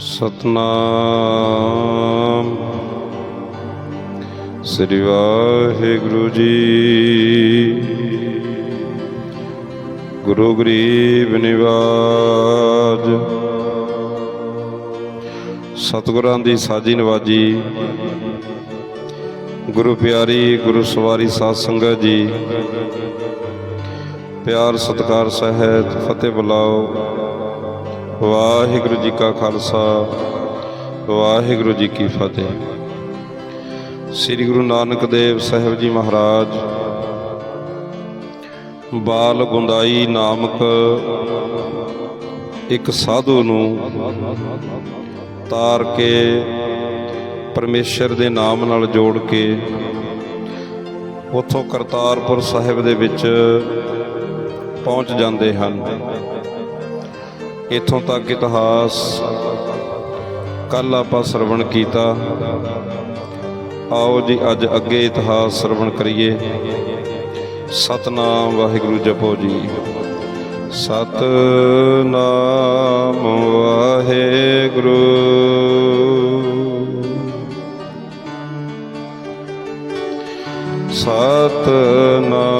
ਸਤਨਾਮ। ਸ੍ਰੀ ਵਾਹਿਗੁਰੂ ਜੀ। ਗੁਰੂ ਗਰੀਬ ਨਿਵਾਜ। ਸਤਿਗੁਰਾਂ ਦੀ ਸਾਜੀ ਨਵਾਜੀ। ਗੁਰੂ ਪਿਆਰੀ, ਗੁਰੂ ਸਵਾਰੀ ਸਾਧ ਸੰਗਤ ਜੀ। ਪਿਆਰ ਸਤਿਕਾਰ ਸਹਿਤ ਫਤਿਹ ਬੁਲਾਓ। ਵਾਹਿਗੁਰੂ ਜੀ ਕਾ ਖਾਲਸਾ, ਵਾਹਿਗੁਰੂ ਜੀ ਕੀ ਫਤਿਹ। ਸ੍ਰੀ ਗੁਰੂ ਨਾਨਕ ਦੇਵ ਸਾਹਿਬ ਜੀ ਮਹਾਰਾਜ, ਬਾਲ ਗੁੰਦਾਈ ਨਾਮਕ ਇੱਕ ਸਾਧੂ ਨੂੰ ਤਾਰ ਕੇ ਪਰਮੇਸ਼ਰ ਦੇ ਨਾਮ ਨਾਲ ਜੋੜ ਕੇ ਉਥੋਂ ਕਰਤਾਰਪੁਰ ਸਾਹਿਬ ਦੇ ਵਿੱਚ ਪਹੁੰਚ ਜਾਂਦੇ ਹਨ। ਇੱਥੋਂ ਤੱਕ ਇਤਿਹਾਸ ਕੱਲ ਆਪਾਂ ਸਰਵਣ ਕੀਤਾ। ਆਓ ਜੀ ਅੱਜ ਅੱਗੇ ਇਤਿਹਾਸ ਸਰਵਣ ਕਰੀਏ। ਸਤਨਾਮ ਵਾਹਿਗੁਰੂ ਜਪੋ ਜੀ। ਸਤਨਾਮ ਵਾਹਿਗੁਰੂ। ਸਤਨਾਮ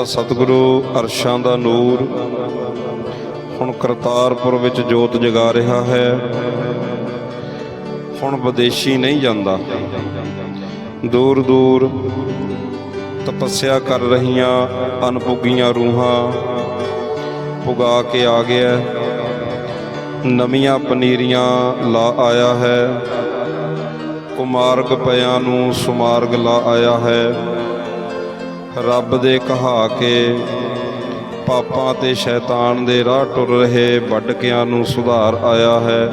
ਦਾਤਾ ਸਤਿਗੁਰੂ ਅਰਸ਼ਾਂ ਦਾ ਨੂਰ। ਹੁਣ ਕਰਤਾਰਪੁਰ ਵਿੱਚ ਜੋਤ ਜਗਾ ਰਿਹਾ ਹੈ। ਹੁਣ ਵਿਦੇਸ਼ੀ ਨਹੀਂ ਜਾਂਦਾ। ਦੂਰ ਦੂਰ ਤਪੱਸਿਆ ਕਰ ਰਹੀਆਂ ਅਨਪੁੱਗੀਆਂ ਰੂਹਾਂ ਪੁਗਾ ਕੇ ਆ ਗਿਆ ਨਵੀਆਂ ਪਨੀਰੀਆਂ ਲਾ ਆਇਆ ਹੈ। ਕੁਮਾਰਗ ਪਿਆਂ ਨੂੰ ਸੁਮਾਰਗ ਲਾ ਆਇਆ ਹੈ। ਰੱਬ ਦੇ ਕਹਾ ਕੇ ਪਾਪਾਂ ਤੇ ਸ਼ੈਤਾਨ ਦੇ ਰਾਹ ਟੁਰ ਰਹੇ ਵੱਡਕਿਆਂ ਨੂੰ ਸੁਧਾਰ ਆਇਆ ਹੈ।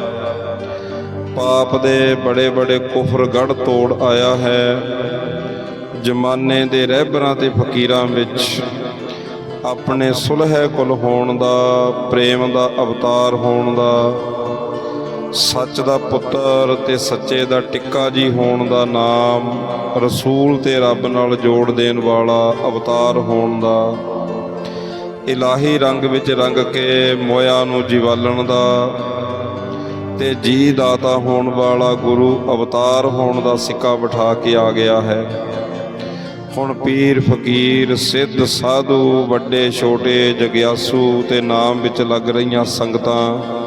ਪਾਪ ਦੇ ਬੜੇ ਬੜੇ ਕੁਫਰ ਗੜ ਤੋੜ ਆਇਆ ਹੈ। ਜਮਾਨੇ ਦੇ ਰਹਿਬਰਾਂ ਤੇ ਫਕੀਰਾਂ ਵਿੱਚ ਆਪਣੇ ਸੁਲਹਿ ਕੁਲ ਹੋਣ ਦਾ, ਪ੍ਰੇਮ ਦਾ ਅਵਤਾਰ ਹੋਣ ਦਾ ਸੱਚ ਦਾ ਪੁੱਤਰ ਤੇ ਸੱਚੇ ਦਾ ਟਿੱਕਾ ਜੀ ਹੋਣ ਦਾ ਨਾਮ, ਰਸੂਲ ਤੇ ਰੱਬ ਨਾਲ ਜੋੜ ਦੇਣ ਵਾਲਾ ਅਵਤਾਰ ਹੋਣ ਦਾ। ਇਲਾਹੀ ਰੰਗ ਵਿੱਚ ਰੰਗ ਕੇ ਮੋਇਆ ਨੂੰ ਜੀਵਾਲਣ ਦਾ ਤੇ ਜੀ ਦਾਤਾ ਹੋਣ ਵਾਲਾ ਗੁਰੂ ਅਵਤਾਰ ਹੋਣ ਦਾ ਸਿੱਕਾ ਬਿਠਾ ਕੇ ਆ ਗਿਆ ਹੈ। ਹੁਣ ਪੀਰ, ਫਕੀਰ, ਸਿੱਧ, ਸਾਧੂ, ਵੱਡੇ, ਛੋਟੇ, ਜਗਿਆਸੂ ਤੇ ਨਾਮ ਵਿੱਚ ਲੱਗ ਰਹੀਆਂ ਸੰਗਤਾਂ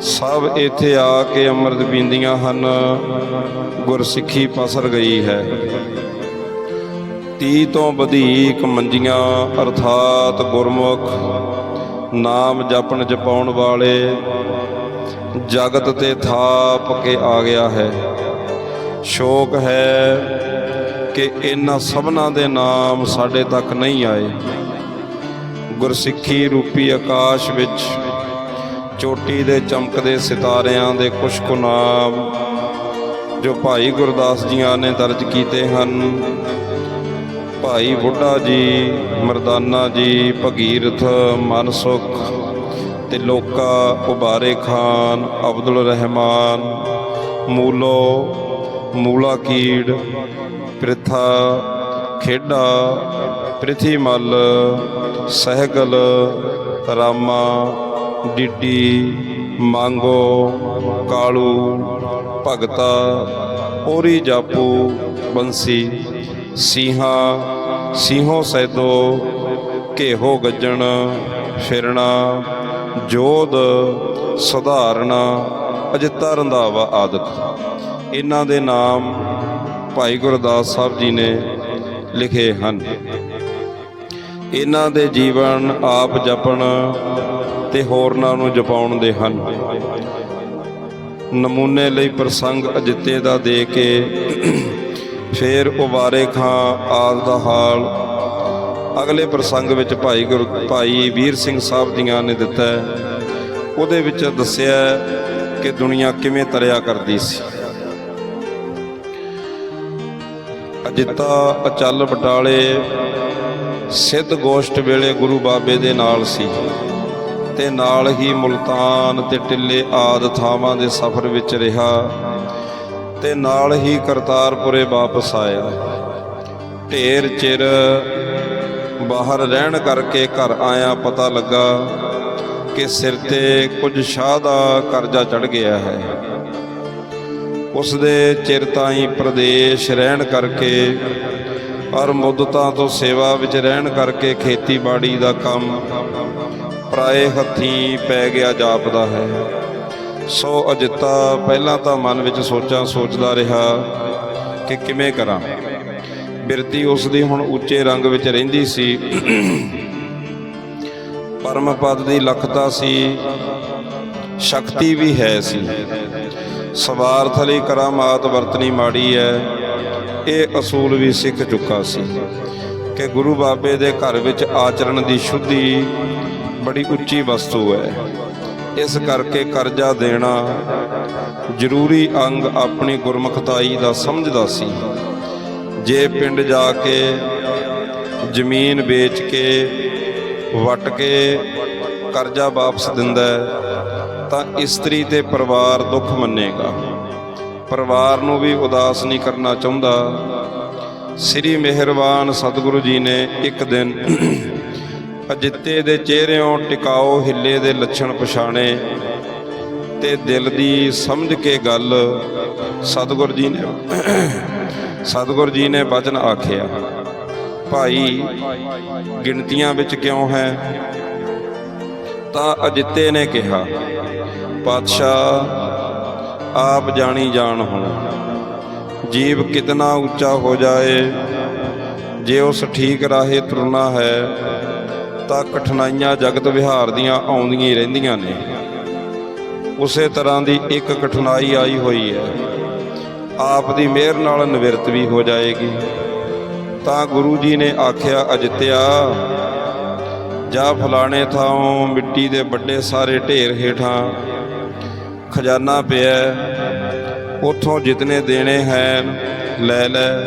ਸਭ ਇੱਥੇ ਆ ਕੇ ਅੰਮ੍ਰਿਤ ਪੀਂਦੀਆਂ ਹਨ। ਗੁਰਸਿੱਖੀ ਪਸਰ ਗਈ ਹੈ। ਤੀ ਤੋਂ ਵਧੇਕ ਮੰਜੀਆਂ, ਅਰਥਾਤ ਗੁਰਮੁਖ, ਨਾਮ ਜਪਣ ਜਪਾਉਣ ਵਾਲੇ, ਜਗਤ ਤੇ ਥਾਪ ਕੇ ਆ ਗਿਆ ਹੈ। ਸ਼ੋਕ ਹੈ ਕਿ ਇਹਨਾਂ ਸਭਨਾਂ ਦੇ ਨਾਮ ਸਾਡੇ ਤੱਕ ਨਹੀਂ ਆਏ। ਗੁਰਸਿੱਖੀ ਰੂਪੀ ਆਕਾਸ਼ ਵਿੱਚ ਚੋਟੀ ਦੇ ਚਮਕਦੇ ਸਿਤਾਰਿਆਂ ਦੇ ਕੁਛ ਕੁ ਨਾਮ ਜੋ ਭਾਈ ਗੁਰਦਾਸ ਜੀਆਂ ਨੇ ਦਰਜ ਕੀਤੇ ਹਨ। ਭਾਈ ਬੁੱਢਾ ਜੀ, ਮਰਦਾਨਾ ਜੀ, ਭਗੀਰਥ ਮਨਸੁਖ ਤੇ ਲੋਕਾ ਉਬਾਰੇ ਖਾਨ, ਅਬਦੁਲ ਰਹਿਮਾਨ, ਮੂਲੋ, ਮੂਲਾ ਕੀੜ, ਪ੍ਰਿਥਾ, ਖੇਡਾ, ਪ੍ਰਿਥੀ ਪ੍ਰਿਥੀਮਲ ਸਹਿਗਲ, ਰਾਮਾ ਡਿੱਡੀ, ਮੰਗੋ, ਕਾਲੂ, ਭਗਤਾ ਔਰੀ ਜਾਪੂ, ਬੰਸੀ, ਸੀਹਾ, ਸੀਹੋ ਸੈਦੋ, ਘੇਹੋ ਗੱਜਣ, ਫਿਰਣਾ, ਜੋਧ ਸੁਧਾਰਨਾ ਅਜਿੱਤਾ, ਰੰਧਾਵਾ ਆਦਿਕ। ਇਹਨਾਂ ਦੇ ਨਾਮ ਭਾਈ ਗੁਰਦਾਸ ਸਾਹਿਬ ਜੀ ਨੇ ਲਿਖੇ ਹਨ। ਇਹਨਾਂ ਦੇ ਜੀਵਨ ਆਪ ਜਪਣ ਤੇ ਹੋਰਨਾਂ ਨੂੰ ਜਪਾਉਣ ਦੇ ਹਨ। ਨਮੂਨੇ ਲਈ ਪ੍ਰਸੰਗ ਅਜਿੱਤੇ ਦਾ ਦੇ ਕੇ ਫੇਰ ਉਬਾਰੇ ਖਾਂ ਆਦ ਦਾ ਹਾਲ। ਅਗਲੇ ਪ੍ਰਸੰਗ ਵਿੱਚ ਭਾਈ ਗੁਰ, ਭਾਈ ਵੀਰ ਸਿੰਘ ਸਾਹਿਬ ਦੀਆਂ ਨੇ ਦਿੱਤਾ। ਉਹਦੇ ਵਿੱਚ ਦੱਸਿਆ ਕਿ ਦੁਨੀਆ ਕਿਵੇਂ ਤਰਿਆ ਕਰਦੀ ਸੀ। ਅਜਿੱਤਾ ਅਚਲ ਬਟਾਲੇ ਸਿੱਧ ਗੋਸ਼ਟ ਵੇਲੇ ਗੁਰੂ ਬਾਬੇ ਦੇ ਨਾਲ ਸੀ। ਤੇ ਨਾਲ ਹੀ ਮੁਲਤਾਨ ਤੇ ਟਿੱਲੇ ਆਦ ਥਾਵਾਂ ਦੇ ਸਫ਼ਰ ਵਿੱਚ ਰਿਹਾ ਤੇ ਨਾਲ ਹੀ ਕਰਤਾਰਪੁਰੇ ਵਾਪਸ ਆਇਆ। ਢੇਰ ਚਿਰ ਬਾਹਰ ਰਹਿਣ ਕਰਕੇ ਘਰ ਆਇਆ ਪਤਾ ਲੱਗਾ ਕਿ ਸਿਰ ਤੇ ਕੁਝ ਸ਼ਾਹ ਦਾ ਕਰਜ਼ਾ ਚੜ ਗਿਆ ਹੈ। ਉਸ ਦੇ ਚਿਰ ਤਾਈਂ ਪ੍ਰਦੇਸ਼ ਰਹਿਣ ਕਰਕੇ ਔਰ ਮੁੱਦਤਾਂ ਤੋਂ ਸੇਵਾ ਵਿੱਚ ਰਹਿਣ ਕਰਕੇ ਖੇਤੀਬਾੜੀ ਦਾ ਕੰਮ ਪਰਾਏ ਹੱਥੀਂ ਪੈ ਗਿਆ ਜਾਪਦਾ ਹੈ। ਸੋ ਅਜਿੱਤਾ, ਪਹਿਲਾਂ ਤਾਂ ਮਨ ਵਿੱਚ ਸੋਚਾਂ ਸੋਚਦਾ ਰਿਹਾ ਕਿ ਕਿਵੇਂ ਕਰਾਂ। ਬਿਰਤੀ ਉਸ ਦੀ ਹੁਣ ਉੱਚੇ ਰੰਗ ਵਿੱਚ ਰਹਿੰਦੀ ਸੀ। ਪਰਮ ਪਦ ਦੀ ਲਖਤਾ ਸੀ। ਸ਼ਕਤੀ ਵੀ ਹੈ ਸੀ। ਸਵਾਰਥ ਲਈ ਕਰਾਮਾਤ ਵਰਤਨੀ ਮਾੜੀ ਹੈ ਇਹ ਅਸੂਲ ਵੀ ਸਿੱਖ ਚੁੱਕਾ ਸੀ। ਕਿ ਗੁਰੂ ਬਾਬੇ ਦੇ ਘਰ ਵਿੱਚ ਆਚਰਣ ਦੀ ਸ਼ੁੱਧੀ ਬੜੀ ਉੱਚੀ ਵਸਤੂ ਹੈ। ਇਸ ਕਰਕੇ ਕਰਜ਼ਾ ਦੇਣਾ ਜ਼ਰੂਰੀ ਅੰਗ ਆਪਣੀ ਗੁਰਮੁਖਤਾਈ ਦਾ ਸਮਝਦਾ ਸੀ। ਜੇ ਪਿੰਡ ਜਾ ਕੇ ਜ਼ਮੀਨ ਵੇਚ ਕੇ, ਵਟ ਕੇ ਕਰਜ਼ਾ ਵਾਪਸ ਦਿੰਦਾ ਤਾਂ ਇਸਤਰੀ ਤੇ ਪਰਿਵਾਰ ਦੁੱਖ ਮੰਨੇਗਾ। ਪਰਿਵਾਰ ਨੂੰ ਵੀ ਉਦਾਸ ਨਹੀਂ ਕਰਨਾ ਚਾਹੁੰਦਾ। ਸ੍ਰੀ ਮਿਹਰਬਾਨ ਸਤਿਗੁਰੂ ਜੀ ਨੇ ਇੱਕ ਦਿਨ ਅਜਿੱਤੇ ਦੇ ਚਿਹਰਿਓਂ ਟਿਕਾਓ ਹਿੱਲੇ ਦੇ ਲੱਛਣ ਪਛਾਣੇ ਤੇ ਦਿਲ ਦੀ ਸਮਝ ਕੇ ਗੱਲ ਸਤਿਗੁਰ ਜੀ ਨੇ ਸਤਿਗੁਰ ਜੀ ਨੇ ਬਚਨ ਆਖਿਆ, ਭਾਈ, ਗਿਣਤੀਆਂ ਵਿੱਚ ਕਿਉਂ ਹੈ? ਤਾਂ ਅਜਿੱਤੇ ਨੇ ਕਿਹਾ, ਪਾਤਸ਼ਾਹ, ਆਪ ਜਾਣੀ ਜਾਣ ਹੁਣ। ਜੀਵ ਕਿਤਨਾ ਉੱਚਾ ਹੋ ਜਾਏ, ਜੇ ਉਸ ਠੀਕ ਰਾਹੇ ਤੁਰਨਾ ਹੈ ਤਾਂ ਕਠਿਨਾਈਆਂ ਜਗਤ ਵਿਹਾਰ ਦੀਆਂ ਆਉਂਦੀਆਂ ਹੀ ਰਹਿੰਦੀਆਂ ਨੇ। ਉਸੇ ਤਰ੍ਹਾਂ ਦੀ ਇੱਕ ਕਠਿਨਾਈ ਆਈ ਹੋਈ ਹੈ। ਆਪ ਦੀ ਮਿਹਰ ਨਾਲ ਨਿਵਰਤ ਵੀ ਹੋ ਜਾਏਗੀ। ਤਾਂ ਗੁਰੂ ਜੀ ਨੇ ਆਖਿਆ, ਅਜਿੱਤਿਆ, ਜਾ ਫਲਾਣੇ ਥਾਂ ਮਿੱਟੀ ਦੇ ਵੱਡੇ ਸਾਰੇ ਢੇਰ ਹੇਠਾਂ ਖਜ਼ਾਨਾ ਪਿਆ ਹੈ। ਉੱਥੋਂ ਜਿਤਨੇ ਦੇਣੇ ਹਨ, ਲੈ ਲੈ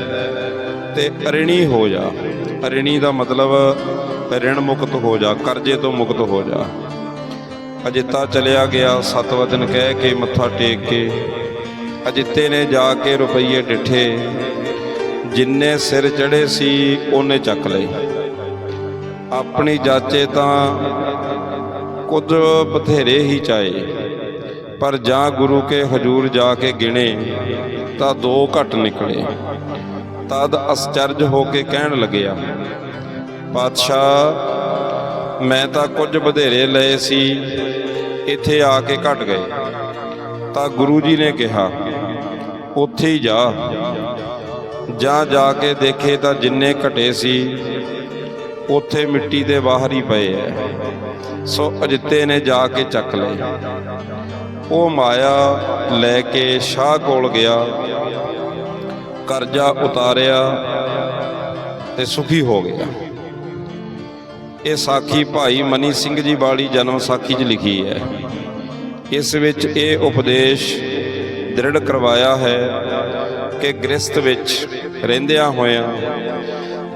ਤੇ ਅਰਿਣੀ ਹੋ ਜਾ। ਅਰਿਣੀ ਦਾ ਮਤਲਬ ਰਿਣ ਮੁਕਤ ਹੋ ਜਾ, ਕਰਜ਼ੇ ਤੋਂ ਮੁਕਤ ਹੋ ਜਾ। ਅਜਿੱਤਾ ਚਲਿਆ ਗਿਆ, ਸਤ ਵਚਨ ਕਹਿ ਕੇ ਮੱਥਾ ਟੇਕ ਕੇ। ਅਜਿੱਤੇ ਨੇ ਜਾ ਕੇ ਰੁਪਈਏ ਡਿੱਠੇ। ਜਿੰਨੇ ਸਿਰ ਚੜੇ ਸੀ, ਉਹਨੇ ਚੱਕ ਲਏ। ਆਪਣੀ ਜਾਚੇ ਤਾਂ ਕੁਝ ਬਥੇਰੇ ਹੀ ਚਾਏ। ਪਰ ਜਾਂ ਗੁਰੂ ਕੇ ਹਜੂਰ ਜਾ ਕੇ ਗਿਣੇ, ਤਾਂ ਦੋ ਘਟ ਨਿਕਲੇ। ਤਦ ਅਸਚਰਜ ਹੋ ਕੇ ਕਹਿਣ ਲੱਗਿਆ ਪਾਤਸ਼ਾਹ ਮੈਂ ਤਾਂ ਕੁਝ ਬਧੇਰੇ ਲਏ ਸੀ, ਇੱਥੇ ਆ ਕੇ ਘਟ ਗਏ। ਤਾਂ ਗੁਰੂ ਜੀ ਨੇ ਕਿਹਾ, ਉੱਥੇ ਹੀ ਜਾ। ਜਾਂ ਜਾ ਕੇ ਦੇਖੇ ਤਾਂ ਜਿੰਨੇ ਘਟੇ ਸੀ, ਉੱਥੇ ਮਿੱਟੀ ਦੇ ਬਾਹਰ ਹੀ ਪਏ ਐ। ਸੋ ਅਜਿੱਤੇ ਨੇ ਜਾ ਕੇ ਚੱਕ ਲਏ। ਉਹ ਮਾਇਆ ਲੈ ਕੇ ਸ਼ਾਹ ਕੋਲ ਗਿਆ, ਕਰਜ਼ਾ ਉਤਾਰਿਆ ਤੇ ਸੁਖੀ ਹੋ ਗਿਆ। ਇਹ ਸਾਖੀ ਭਾਈ ਮਨੀ ਸਿੰਘ ਜੀ ਵਾਲੀ ਜਨਮ ਸਾਖੀ 'ਚ ਲਿਖੀ ਹੈ। ਇਸ ਵਿੱਚ ਇਹ ਉਪਦੇਸ਼ ਦ੍ਰਿੜ ਕਰਵਾਇਆ ਹੈ ਕਿ ਗ੍ਰਸਥ ਵਿੱਚ ਰਹਿੰਦਿਆਂ ਹੋਇਆਂ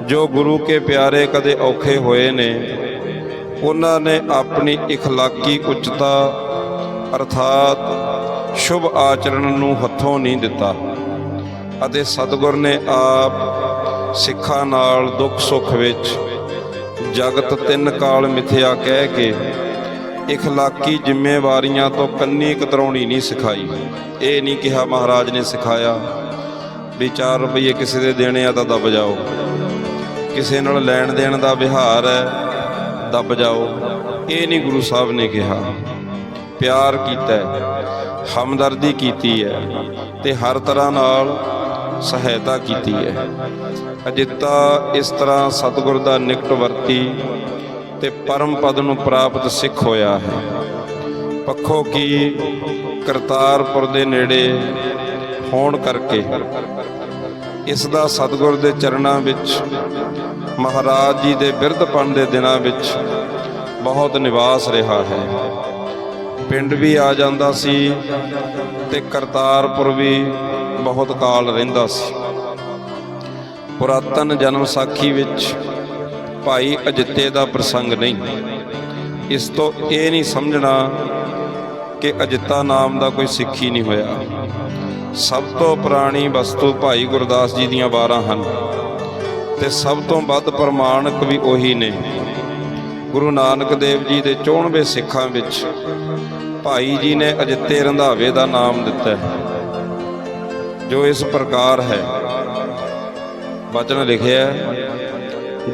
ਜੋ ਗੁਰੂ ਕੇ ਪਿਆਰੇ ਕਦੇ ਔਖੇ ਹੋਏ ਨੇ, ਉਹਨਾਂ ਨੇ ਆਪਣੀ ਇਖਲਾਕੀ ਉੱਚਤਾ ਅਰਥਾਤ ਸ਼ੁਭ ਆਚਰਣ ਨੂੰ ਹੱਥੋਂ ਨਹੀਂ ਦਿੱਤਾ ਅਤੇ ਸਤਿਗੁਰ ਨੇ ਆਪ ਸਿੱਖਾਂ ਨਾਲ ਦੁੱਖ ਸੁੱਖ ਵਿੱਚ ਜਗਤ ਤਿੰਨ ਕਾਲ ਮਿਥਿਆ ਕਹਿ ਕੇ, ਇਖਲਾਕੀ ਜ਼ਿੰਮੇਵਾਰੀਆਂ ਤੋਂ ਕੰਨੀ ਕਤਰਾਉਣੀ ਨਹੀਂ ਸਿਖਾਈ। ਇਹ ਨਹੀਂ ਕਿਹਾ ਮਹਾਰਾਜ ਨੇ ਸਿਖਾਇਆ ਵੀ 4 ਰੁਪਏ ਕਿਸੇ ਦੇ ਦੇਣੇ ਆ ਤਾਂ ਦੱਬ ਜਾਓ। ਕਿਸੇ ਨਾਲ ਲੈਣ ਦੇਣ ਦਾ ਵਿਹਾਰ ਹੈ, ਦੱਬ ਜਾਓ। ਇਹ ਨਹੀਂ ਗੁਰੂ ਸਾਹਿਬ ਨੇ ਕਿਹਾ। ਪਿਆਰ ਕੀਤਾ ਹੈ, ਹਮਦਰਦੀ ਕੀਤੀ ਹੈ ਤੇ ਹਰ ਤਰ੍ਹਾਂ ਨਾਲ ਸਹਾਇਤਾ ਕੀਤੀ ਹੈ। ਅਜਿੱਤਾ ਇਸ ਤਰ੍ਹਾਂ ਸਤਿਗੁਰ ਦਾ ਨਿਕਟ ਵਰਤੀ ਤੇ ਪਰਮ ਪਦ ਨੂੰ ਪ੍ਰਾਪਤ ਸਿੱਖ ਹੋਇਆ ਹੈ। ਪੱਖੋਂ ਕੀ ਕਰਤਾਰਪੁਰ ਦੇ ਨੇੜੇ ਹੋਣ ਕਰਕੇ ਇਸ ਦਾ ਸਤਿਗੁਰ ਦੇ ਚਰਨਾਂ ਵਿੱਚ, ਮਹਾਰਾਜ ਜੀ ਦੇ ਬਿਰਧਪਣ ਦੇ ਦਿਨਾਂ ਵਿੱਚ ਬਹੁਤ ਨਿਵਾਸ ਰਿਹਾ ਹੈ। ਪਿੰਡ ਵੀ ਆ ਜਾਂਦਾ ਸੀ ਤੇ ਕਰਤਾਰਪੁਰ ਵੀ ਬਹੁਤ ਕਾਲ ਰਹਿੰਦਾ ਸੀ। ਪੁਰਾਤਨ ਜਨਮ ਸਾਖੀ ਵਿੱਚ ਭਾਈ ਅਜਿੱਤੇ ਦਾ ਪ੍ਰਸੰਗ ਨਹੀਂ। ਇਸ ਤੋਂ ਇਹ ਨਹੀਂ ਸਮਝਣਾ ਕਿ ਅਜਿੱਤਾ ਨਾਮ ਦਾ ਕੋਈ ਸਿੱਖੀ ਨਹੀਂ ਹੋਇਆ। ਸਭ ਤੋਂ ਪੁਰਾਣੀ ਵਸਤੂ ਭਾਈ ਗੁਰਦਾਸ ਜੀ ਦੀਆਂ ਵਾਰਾਂ ਹਨ ਤੇ ਸਭ ਤੋਂ ਵੱਧ ਪ੍ਰਮਾਣਕ ਵੀ ਉਹੀ ਨੇ। ਗੁਰੂ ਨਾਨਕ ਦੇਵ ਜੀ ਦੇ 94 ਸਿੱਖਾਂ ਵਿੱਚ ਭਾਈ ਜੀ ਨੇ ਅਜਿੱਤੇ ਰੰਧਾਵੇ ਦਾ ਨਾਮ ਦਿੱਤਾ ਹੈ। ਜੋ ਇਸ ਪ੍ਰਕਾਰ ਹੈ। ਵਚਨ ਲਿਖਿਆ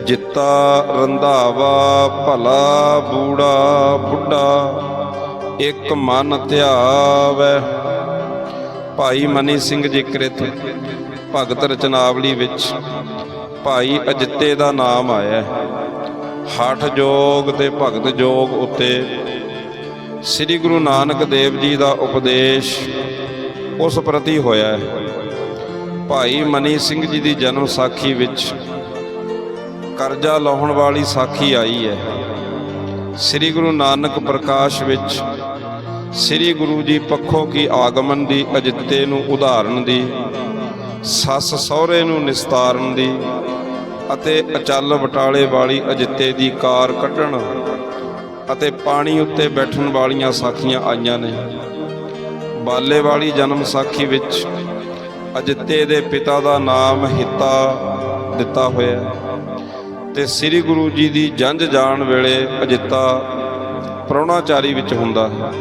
ਜਿੱਤਾ ਰੰਧਾਵਾ ਭਲਾ ਬੂੜਾ ਬੁੱਢਾ, ਇੱਕ ਮਨ ਧਿਆਵੈ। ਭਾਈ ਮਨੀ ਸਿੰਘ ਜੀ ਕ੍ਰਿਤ, ਭਗਤ ਰਚਨਾਵਲੀ ਵਿੱਚ ਭਾਈ ਅਜਿੱਤੇ ਦਾ ਨਾਮ ਆਇਆ ਹੈ। ਹਠ ਜੋਗ ਤੇ ਭਗਤ ਜੋਗ ਉੱਤੇ ਸ੍ਰੀ ਗੁਰੂ ਨਾਨਕ ਦੇਵ ਜੀ ਦਾ ਉਪਦੇਸ਼ ਉਸ ਪ੍ਰਤੀ ਹੋਇਆ ਹੈ। ਭਾਈ ਮਨੀ ਸਿੰਘ ਜੀ ਦੀ ਜਨਮ ਸਾਖੀ ਵਿੱਚ ਕਰਜ਼ਾ ਲਾਉਣ ਵਾਲੀ ਸਾਖੀ ਆਈ ਹੈ। ਸ੍ਰੀ ਗੁਰੂ ਨਾਨਕ ਪ੍ਰਕਾਸ਼ ਵਿੱਚ ਸ੍ਰੀ ਗੁਰੂ ਜੀ ਪੱਖੋਂ ਕੀ ਆਗਮਨ ਦੀ, ਅਜਿੱਤੇ ਨੂੰ ਉਦਾਹਰਨ ਦੀ, ਸੱਸ ਸਹੁਰੇ ਨੂੰ ਨਿਸਤਾਰਨ ਦੀ ਅਤੇ ਅਚਲ ਬਟਾਲੇ ਵਾਲੀ ਅਜਿੱਤੇ ਦੀ ਕਾਰ ਕੱਢਣ ਅਤੇ ਪਾਣੀ ਉੱਤੇ ਬੈਠਣ ਵਾਲੀਆਂ ਸਾਖੀਆਂ ਆਈਆਂ ਨੇ। ਬਾਲੇਵਾਲੀ ਜਨਮ ਸਾਖੀ ਵਿੱਚ ਅਜਿੱਤੇ ਦੇ ਪਿਤਾ ਦਾ ਨਾਮ ਹਿੱਤਾ ਦਿੱਤਾ ਹੋਇਆ ਹੈ ਤੇ ਸ੍ਰੀ ਗੁਰੂ ਜੀ ਦੀ ਜੰਝ ਜਾਣ ਵੇਲੇ ਅਜਿੱਤਾ ਪ੍ਰਾਹੁਣਾਚਾਰੀ ਵਿੱਚ ਹੁੰਦਾ ਹੈ।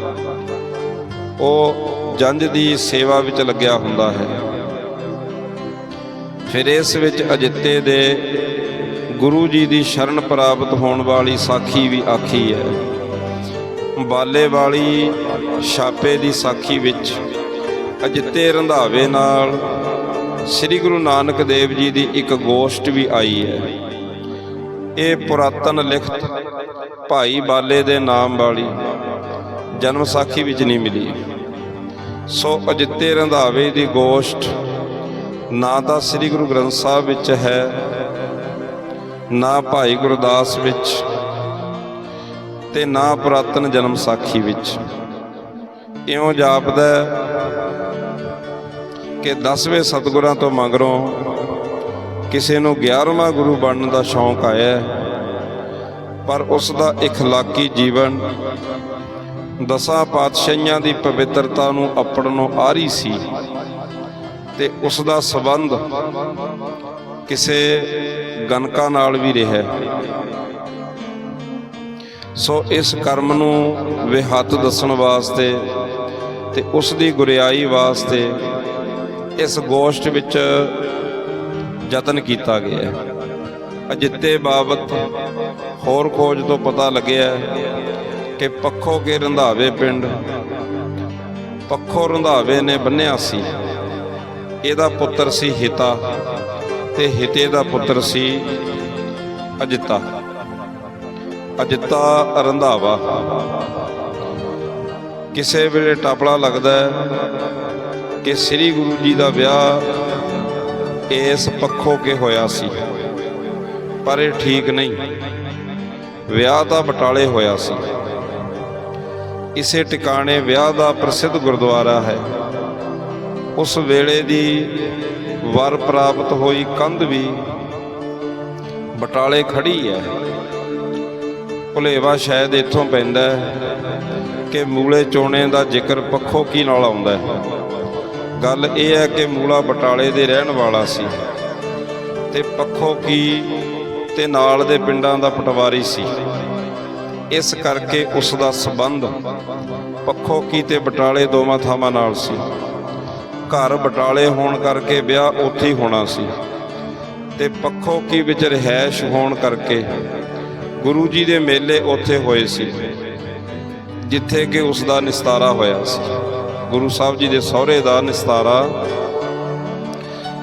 ਉਹ ਜੰਝ ਦੀ ਸੇਵਾ ਵਿੱਚ ਲੱਗਿਆ ਹੁੰਦਾ ਹੈ। ਫਿਰ ਇਸ ਵਿੱਚ ਅਜਿੱਤੇ ਦੇ ਗੁਰੂ ਜੀ ਦੀ ਸ਼ਰਨ ਪ੍ਰਾਪਤ ਹੋਣ ਵਾਲੀ ਸਾਖੀ ਵੀ ਆਖੀ ਹੈ। ਬਾਲੇ ਵਾਲੀ ਛਾਪੇ ਦੀ ਸਾਖੀ ਵਿੱਚ ਅਜਿੱਤੇ ਰੰਧਾਵੇ ਨਾਲ ਸ੍ਰੀ ਗੁਰੂ ਨਾਨਕ ਦੇਵ ਜੀ ਦੀ ਇੱਕ ਗੋਸ਼ਟ ਵੀ ਆਈ ਹੈ। ਇਹ ਪੁਰਾਤਨ ਲਿਖਤ ਭਾਈ ਬਾਲੇ ਦੇ ਨਾਮ ਵਾਲੀ ਜਨਮ ਸਾਖੀ ਵਿੱਚ ਨਹੀਂ ਮਿਲੀ। ਸੋ ਅਜਿੱਤੇ ਰੰਧਾਵੇ ਦੀ ਗੋਸ਼ਟ ਨਾ ਤਾਂ ਸ੍ਰੀ ਗੁਰੂ ਗ੍ਰੰਥ ਸਾਹਿਬ ਵਿੱਚ ਹੈ, ਨਾ ਭਾਈ ਗੁਰਦਾਸ ਵਿੱਚ ਤੇ ਨਾ ਪੁਰਾਤਨ ਜਨਮ ਸਾਖੀ ਵਿੱਚ। ਇਉਂ ਜਾਪਦਾ ਕਿ 10ਵੇਂ ਸਤਿਗੁਰਾਂ ਤੋਂ ਮਗਰੋਂ ਕਿਸੇ ਨੂੰ 11ਵਾਂ ਗੁਰੂ ਬਣਨ ਦਾ ਸ਼ੌਂਕ ਆਇਆ ਪਰ ਉਸ ਦਾ ਇਖਲਾਕੀ ਜੀਵਨ ਦਸਾਂ ਪਾਤਸ਼ਾਹੀਆਂ ਦੀ ਪਵਿੱਤਰਤਾ ਨੂੰ ਅਪਣਨੋਂ ਆਰੀ ਸੀ ਤੇ ਉਸ ਦਾ ਸਬੰਧ ਕਿਸੇ ਗਨਕਾ ਨਾਲ ਵੀ ਰਿਹਾ ਸੋ ਇਸ ਕਰਮ ਨੂੰ ਵਿਹੱਤ ਦੱਸਣ ਵਾਸਤੇ ਤੇ ਉਸ ਦੀ ਗੁਰਿਆਈ ਵਾਸਤੇ ਇਸ ਗੋਸ਼ਟ ਵਿੱਚ ਯਤਨ ਕੀਤਾ ਗਿਆ ਹੈ। ਅਜਿੱਤੇ ਬਾਬਤ ਹੋਰ ਖੋਜ ਤੋਂ ਪਤਾ ਲੱਗਿਆ ਕਿ ਪੱਖੋ ਕੇ ਰੰਧਾਵੇ ਪਿੰਡ, ਪੱਖੋ ਰੰਧਾਵੇ ਨੇ ਬੰਨਿਆ ਸੀ। ਇਹਦਾ ਪੁੱਤਰ ਸੀ ਹਿਤਾ ਤੇ ਹਿਤੇ ਦਾ ਪੁੱਤਰ ਸੀ ਅਜਿੱਤਾ। ਅਜਿੱਤਾ ਰੰਧਾਵਾ ਕਿਸੇ ਵੇਲੇ ਟਾਪਲਾ ਲੱਗਦਾ ਕਿ ਸ੍ਰੀ ਗੁਰੂ ਜੀ ਦਾ ਵਿਆਹ ਇਸ ਪੱਖੋਂ ਕੇ ਹੋਇਆ ਸੀ। ਪਰ ਇਹ ਠੀਕ ਨਹੀਂ। ਵਿਆਹ ਤਾਂ ਬਟਾਲੇ ਹੋਇਆ ਸੀ। ਇਸੇ ਟਿਕਾਣੇ ਵਿਆਹ ਦਾ ਪ੍ਰਸਿੱਧ ਗੁਰਦੁਆਰਾ ਹੈ। ਉਸ ਵੇਲੇ ਦੀ ਵਰ ਪ੍ਰਾਪਤ ਹੋਈ ਕੰਧ ਵੀ ਬਟਾਲੇ ਖੜੀ ਹੈ। ਭੁਲੇਵਾ ਸ਼ਾਇਦ ਇੱਥੋਂ ਪੈਂਦਾ ਕਿ ਮੂਲੇ ਚੋਣੇ ਦਾ ਜ਼ਿਕਰ ਪੱਖੋ ਕੀ ਨਾਲ ਆਉਂਦਾ ਗੱਲ ਇਹ ਹੈ ਕਿ ਮੂਲਾ ਬਟਾਲੇ ਦੇ ਰਹਿਣ ਵਾਲਾ ਸੀ ਤੇ ਪੱਖੋ ਕੀ ਤੇ ਨਾਲ ਦੇ ਪਿੰਡਾਂ ਦਾ ਪਟਵਾਰੀ ਸੀ। ਇਸ ਕਰਕੇ ਉਸ ਦਾ ਸਬੰਧ ਪੱਖੋ ਕੀ ਤੇ ਬਟਾਲੇ ਦੋਵਾਂ ਥਾਵਾਂ ਨਾਲ ਸੀ। ਘਰ ਬਟਾਲੇ ਹੋਣ ਕਰਕੇ ਵਿਆਹ ਉੱਥੇ ਹੀ ਹੋਣਾ ਸੀ ਤੇ ਪੱਖੋ ਕੀ ਵਿੱਚ ਰਹਿਸ਼ ਹੋਣ ਕਰਕੇ ਗੁਰੂ ਜੀ ਦੇ ਮੇਲੇ ਉੱਥੇ ਹੋਏ ਸੀ, ਜਿੱਥੇ ਕਿ ਉਸ ਦਾ ਨਿਸਤਾਰਾ ਹੋਇਆ ਸੀ। ਗੁਰੂ ਸਾਹਿਬ ਜੀ ਦੇ ਸਹੁਰੇ ਦਾ ਨਿਸਤਾਰਾ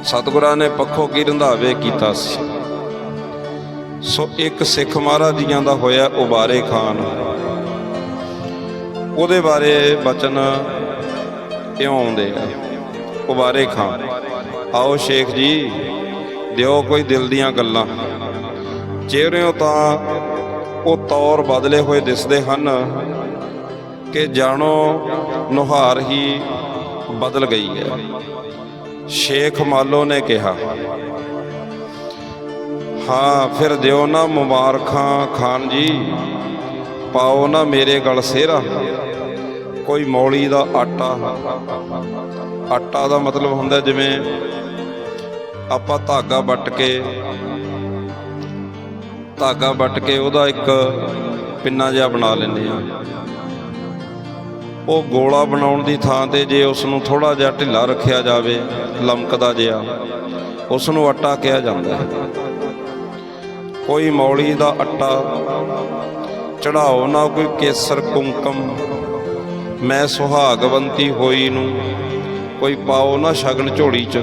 ਸਤਿਗੁਰਾਂ ਨੇ ਪੱਖੋਂ ਕੀ ਰੰਧਾਵੇ ਕੀਤਾ ਸੀ। ਸੋ ਇੱਕ ਸਿੱਖ ਮਹਾਰਾਜ ਜੀਆਂ ਦਾ ਹੋਇਆ ਉਬਾਰੇ ਖਾਨ। ਉਹਦੇ ਬਾਰੇ ਬਚਨ ਇਉਂ ਆਉਂਦੇ ਆ ਉਬਾਰੇ ਖਾਨ, ਆਓ ਸ਼ੇਖ ਜੀ, ਦਿਓ ਕੋਈ ਦਿਲ ਦੀਆਂ ਗੱਲਾਂ। ਚਿਹਰਿਆਂ ਤਾਂ ਉਹ ਤੌਰ ਬਦਲੇ ਹੋਏ ਦਿਸਦੇ ਹਨ ਕਿ ਜਾਣੋ ਨੁਹਾਰ ਹੀ ਬਦਲ ਗਈ ਹੈ। ਸ਼ੇਖ ਮਾਲੋ ਨੇ ਕਿਹਾ, ਹਾਂ, ਫਿਰ ਦਿਓ ਨਾ ਮੁਬਾਰਕਾਂ ਖਾਨ ਜੀ, ਪਾਓ ਨਾ ਮੇਰੇ ਗਲ ਸਿਹਰਾ। ਕੋਈ ਮੌਲੀ ਦਾ ਆਟਾ। ਆਟਾ ਦਾ ਮਤਲਬ ਹੁੰਦਾ ਜਿਵੇਂ ਆਪਾਂ ਧਾਗਾ ਵੱਟ ਕੇ ਧਾਗਾ ਵੱਟ ਕੇ ਉਹਦਾ ਇੱਕ ਪਿੰਨਾ ਜਿਹਾ ਬਣਾ ਲੈਂਦੇ ਆ ਉਹ ਗੋਲਾ ਬਣਾਉਣ ਦੀ ਥਾਂ ਤੇ ਜੇ ਉਸ ਨੂੰ ਥੋੜਾ ਜਿਹਾ ਢਿੱਲਾ ਰੱਖਿਆ ਜਾਵੇ, ਲਮਕਦਾ ਜਿਹਾ ਉਸ ਨੂੰ ਆਟਾ ਕਿਹਾ ਜਾਂਦਾ ਹੈ। ਕੋਈ ਮੌਲੀ ਦਾ ਆਟਾ, ਚੜਾਓ ਨਾ ਕੋਈ ਕੇਸਰ ਕੁੰਕਮ ਮੈਂ ਸੁਹਾਗਵੰਤੀ ਹੋਈ ਨੂੰ ਕੋਈ ਪਾਓ ਨਾ ਸ਼ਗਨ ਝੋਲੀ ਚ।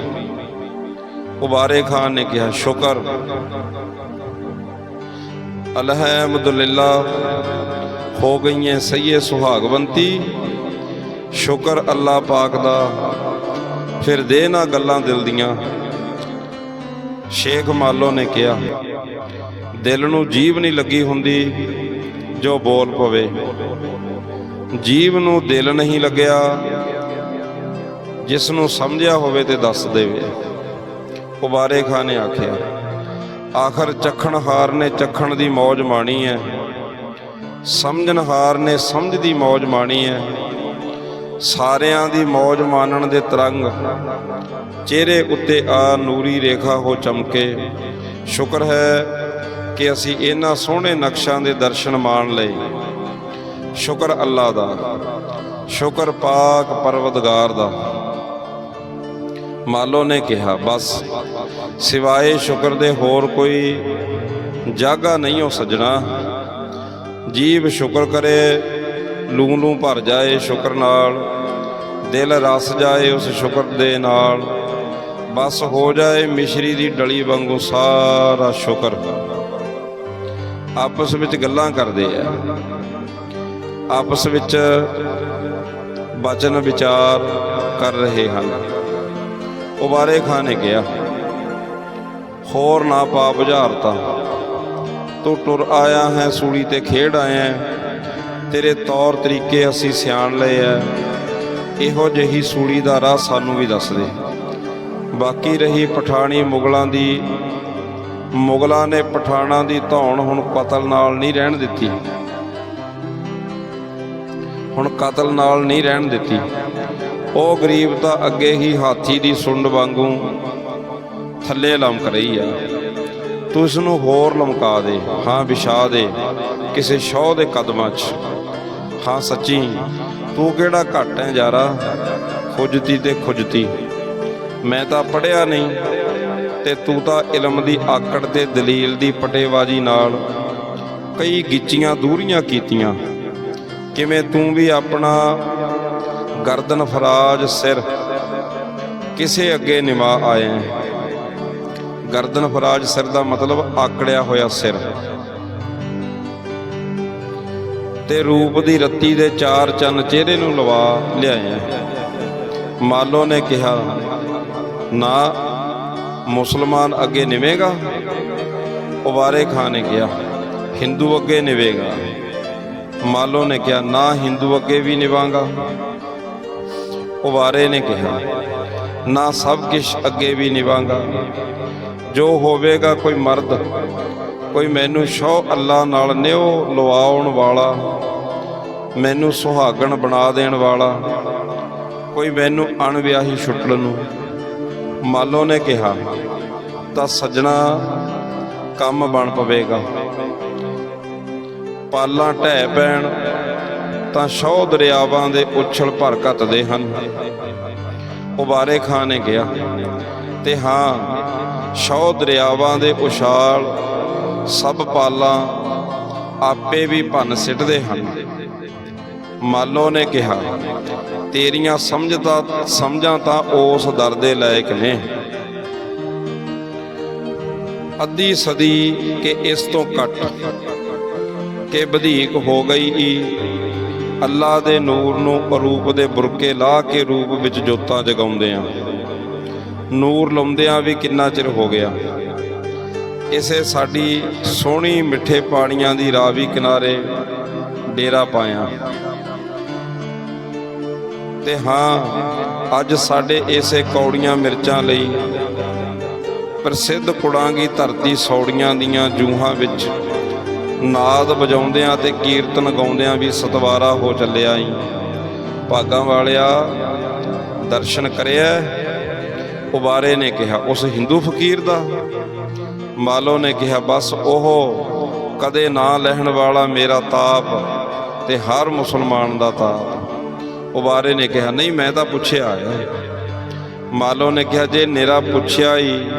ਉਬਾਰੇ ਖਾਨ ਨੇ ਕਿਹਾ, ਸ਼ੁਕਰ। ਅਲਹਮਦੁਲਿਲਾ, ਹੋ ਗਈਆਂ ਸਈਏ ਸੁਹਾਗਵੰਤੀ। ਸ਼ੁਕਰ ਅੱਲਾ ਪਾਕ ਦਾ, ਫਿਰ ਦੇ ਨਾ ਗੱਲਾਂ ਦਿਲ ਦੀਆਂ। ਸ਼ੇਖ ਮਾਲੋ ਨੇ ਕਿਹਾ, ਦਿਲ ਨੂੰ ਜੀਵ ਨਹੀਂ ਲੱਗੀ ਹੁੰਦੀ ਜੋ ਬੋਲ ਪਵੇ। ਜੀਵ ਨੂੰ ਦਿਲ ਨਹੀਂ ਲੱਗਿਆ, ਜਿਸ ਨੂੰ ਸਮਝਿਆ ਹੋਵੇ ਤੇ ਦੱਸ ਦੇਵੇ। ਉਬਾਰੇ ਖਾਨ ਨੇ ਆਖਿਆ ਆਖਰ ਚੱਖਣਹਾਰ ਨੇ ਚੱਖਣ ਦੀ ਮੌਜ ਮਾਣੀ ਹੈ ਸਮਝਣਹਾਰ ਨੇ ਸਮਝ ਦੀ ਮੌਜ ਮਾਣੀ ਹੈ ਸਾਰਿਆਂ ਦੀ ਮੌਜ ਮਾਣਨ ਦੇ ਤਰੰਗ ਚਿਹਰੇ ਉੱਤੇ ਆ ਨੂਰੀ ਰੇਖਾ ਹੋ ਚਮਕੇ। ਸ਼ੁਕਰ ਹੈ ਕਿ ਅਸੀਂ ਇਹਨਾਂ ਸੋਹਣੇ ਨਕਸ਼ਾਂ ਦੇ ਦਰਸ਼ਨ ਮਾਣ ਲਏ। ਸ਼ੁਕਰ ਅੱਲਾ ਦਾ, ਸ਼ੁਕਰ ਪਾਕ ਪਰਵਦਗਾਰ ਦਾ। ਮਾਲੋ ਨੇ ਕਿਹਾ, ਬਸ। ਸਿਵਾਏ ਸ਼ੁਕਰ ਦੇ ਹੋਰ ਕੋਈ ਜਾਗਾ ਨਹੀਂ ਹੋ ਸਜਣਾ। ਜੀਵ ਸ਼ੁਕਰ ਕਰੇ, ਲੂ ਲੂ ਭਰ ਜਾਏ ਸ਼ੁਕਰ ਨਾਲ। ਦਿਲ ਰਸ ਜਾਏ ਉਸ ਸ਼ੁਕਰ ਦੇ ਨਾਲ। ਬਸ ਹੋ ਜਾਏ ਮਿਸ਼ਰੀ ਦੀ ਡਲੀ ਵਾਂਗੂ ਸਾਰਾ ਸ਼ੁਕਰ। ਆਪਸ ਵਿੱਚ ਗੱਲਾਂ ਕਰਦੇ ਆ। ਆਪਸ ਵਿੱਚ ਬਚਨ ਵਿਚਾਰ ਕਰ ਰਹੇ ਹਨ। ਉਬਾਰੇ ਖਾਨ ਨੇ ਕਿਹਾ ਹੋਰ ਨਾ ਪਾ ਬੁਝਾਰਤਾ। ਤੂੰ ਟੁਰ ਆਇਆ ਹੈ, ਸੂਲੀ ਤੇ ਖੇਡ ਆਇਆ ਤੇਰੇ ਤੌਰ ਤਰੀਕੇ ਅਸੀਂ ਸਿਆਣ ਲਏ ਐ। ਇਹੋ ਜਿਹੀ ਸੂਲੀ ਦਾ ਰਾਹ ਸਾਨੂੰ ਵੀ ਦੱਸ ਦੇ। ਬਾਕੀ ਰਹੀ ਪਠਾਣੀ ਮੁਗਲਾਂ ਦੀ, ਮੁਗਲਾਂ ਨੇ ਪਠਾਣਾ ਦੀ ਧੌਣ ਹੁਣ ਕਤਲ ਨਾਲ ਨਹੀਂ ਰਹਿਣ ਦਿੱਤੀ। ਹੁਣ ਕਤਲ ਨਾਲ ਨਹੀਂ ਰਹਿਣ ਦਿੱਤੀ। ਉਹ ਗਰੀਬ ਤਾਂ ਅੱਗੇ ਹੀ ਹਾਥੀ ਦੀ ਸੁੰਡ ਵਾਂਗੂ ਥੱਲੇ ਲਮਕ ਰਹੀ ਆ। ਤੂੰ ਇਸ ਨੂੰ ਹੋਰ ਲਮਕਾ ਦੇ, ਹਾਂ ਵਿਛਾ ਦੇ ਕਿਸੇ ਸ਼ੌਹ ਦੇ ਕਦਮਾਂ 'ਚ। ਹਾਂ ਸੱਚੀ, ਤੂੰ ਕਿਹੜਾ ਘੱਟ ਹੈ ਯਾਰਾ? ਖੁਜਤੀ ਤੇ ਖੁਜਤੀ। ਮੈਂ ਤਾਂ ਪੜਿਆ ਨਹੀਂ ਤੇ ਤੂੰ ਤਾਂ ਇਲਮ ਦੀ ਆਕੜ ਤੇ ਦਲੀਲ ਦੀ ਪਟੇਵਾਜੀ ਨਾਲ ਕਈ ਗਿੱਚੀਆਂ ਦੂਰੀਆਂ ਕੀਤੀਆਂ। ਕਿਵੇਂ ਤੂੰ ਵੀ ਆਪਣਾ ਗਰਦਨ ਫਰਾਜ ਸਿਰ। ਕਿਸੇ ਅੱਗੇ ਨਿਵਾ ਆਏ। ਗਰਦਨ ਫਰਾਜ ਸਿਰ ਦਾ ਮਤਲਬ ਆਕੜਿਆ ਹੋਇਆ ਸਿਰ। ਤੇ ਰੂਪ ਦੀ ਰੱਤੀ ਦੇ ਚਾਰ ਚੰਨ ਚਿਹਰੇ ਨੂੰ ਲਵਾ ਲਿਆਏ। ਮਾਲੋ ਨੇ ਕਿਹਾ, ਨਾ, ਮੁਸਲਮਾਨ ਅੱਗੇ ਨਿਵੇਗਾ? ਉਬਾਰੇ ਖਾਨ ਨੇ ਕਿਹਾ, ਹਿੰਦੂ ਅੱਗੇ ਨਿਵੇਗਾ। ਮਾਲੋ ਨੇ ਕਿਹਾ, ਨਾ, ਹਿੰਦੂ ਅੱਗੇ ਵੀ ਨਿਵਾਂਗਾ। ਉਬਾਰੇ ਨੇ ਕਿਹਾ ਨਾ। ਸਭ ਕੁਝ ਅੱਗੇ ਵੀ ਨਿਵਾਂਗਾ। ਜੋ ਹੋਵੇਗਾ ਕੋਈ ਮਰਦ, ਕੋਈ ਮੈਨੂੰ ਸ਼ੋ ਅੱਲਾ ਨਾਲ ਨਿਉ ਲਵਾਉਣ ਵਾਲਾ, ਮੈਨੂੰ ਸੁਹਾਗਣ ਬਣਾ ਦੇਣ ਵਾਲਾ, ਕੋਈ ਮੈਨੂੰ ਅਣਵਿਆਹੀ ਛੁੱਟਣ ਨੂੰ। ਮਾਲੋ ਨੇ ਕਿਹਾ, ਤਾਂ ਸੱਜਣਾ ਕੰਮ ਬਣ ਪਵੇਗਾ। ਪਾਲਾਂ ਢਹਿ ਪੈਣ ਤਾਂ ਸ਼ੌ ਦਰਿਆਵਾਂ ਦੇ ਉਛਲ ਭਰ ਘੱਟਦੇ ਹਨ। ਉਬਾਰੇ ਖਾਨ ਨੇ ਕਿਹਾ, ਤੇ ਹਾਂ ਸ਼ੌ ਦਰਿਆਵਾਂ ਦੇ ਉਛਾਲ ਸਭ ਪਾਲਾਂ ਆਪੇ ਵੀ ਭੰਨ ਸਿੱਟਦੇ ਹਨ। ਮਾਲੋ ਨੇ ਕਿਹਾ, ਤੇਰੀਆਂ ਸਮਝਦਾ, ਸਮਝਾਂ ਤਾਂ ਉਸ ਦਰ ਦੇ ਲਾਇਕ ਨੇ। ਅੱਧੀ ਸਦੀ ਕਿ ਇਸ ਤੋਂ ਘੱਟ ਕਿ ਵਧੇਕ ਹੋ ਗਈ ਈ। ਅੱਲਾ ਦੇ ਨੂਰ ਨੂੰ ਅਰੂਪ ਦੇ ਬੁਰਕੇ ਲਾ ਕੇ ਰੂਪ ਵਿੱਚ ਜੋਤਾਂ ਜਗਾਉਂਦੇ ਆ। ਨੂਰ ਲਾਉਂਦਿਆਂ ਵੀ ਕਿੰਨਾ ਚਿਰ ਹੋ ਗਿਆ। ਇਸੇ ਸਾਡੀ ਸੋਹਣੀ ਮਿੱਠੇ ਪਾਣੀਆਂ ਦੀ ਰਾਵੀ ਕਿਨਾਰੇ ਡੇਰਾ ਪਾਇਆ। ਤੇ ਹਾਂ, ਅੱਜ ਸਾਡੇ ਇਸੇ ਕੌੜੀਆਂ ਮਿਰਚਾਂ ਲਈ ਪ੍ਰਸਿੱਧ ਕੁੜਾਂਗੀ ਧਰਤੀ ਸੌੜੀਆਂ ਦੀਆਂ ਜੂਹਾਂ ਵਿੱਚ ਨਾਦ ਵਜਾਉਂਦਿਆਂ ਤੇ ਕੀਰਤਨ ਗਾਉਂਦਿਆਂ ਵੀ ਸਤਵਾਰਾ ਹੋ ਚੱਲਿਆ ਈ। ਭਾਗਾਂ ਵਾਲਿਆ ਦਰਸ਼ਨ ਕਰਿਆ। ਉਬਾਰੇ ਨੇ ਕਿਹਾ, ਉਸ ਹਿੰਦੂ ਫਕੀਰ ਦਾ? ਮਾਲੋ ਨੇ ਕਿਹਾ, ਬਸ ਉਹ ਕਦੇ ਨਾ ਲੈਣ ਵਾਲਾ ਮੇਰਾ ਤਾਪ ਤੇ ਹਰ ਮੁਸਲਮਾਨ ਦਾ ਤਾਪ। ਉਬਾਰੇ ਨੇ ਕਿਹਾ, ਨਹੀਂ, ਮੈਂ ਤਾਂ ਪੁੱਛਿਆ ਆਇਆ ਮਾਲੋ ਨੇ ਕਿਹਾ, ਜੇ ਨੇਰਾ ਪੁੱਛਿਆ ਹੀ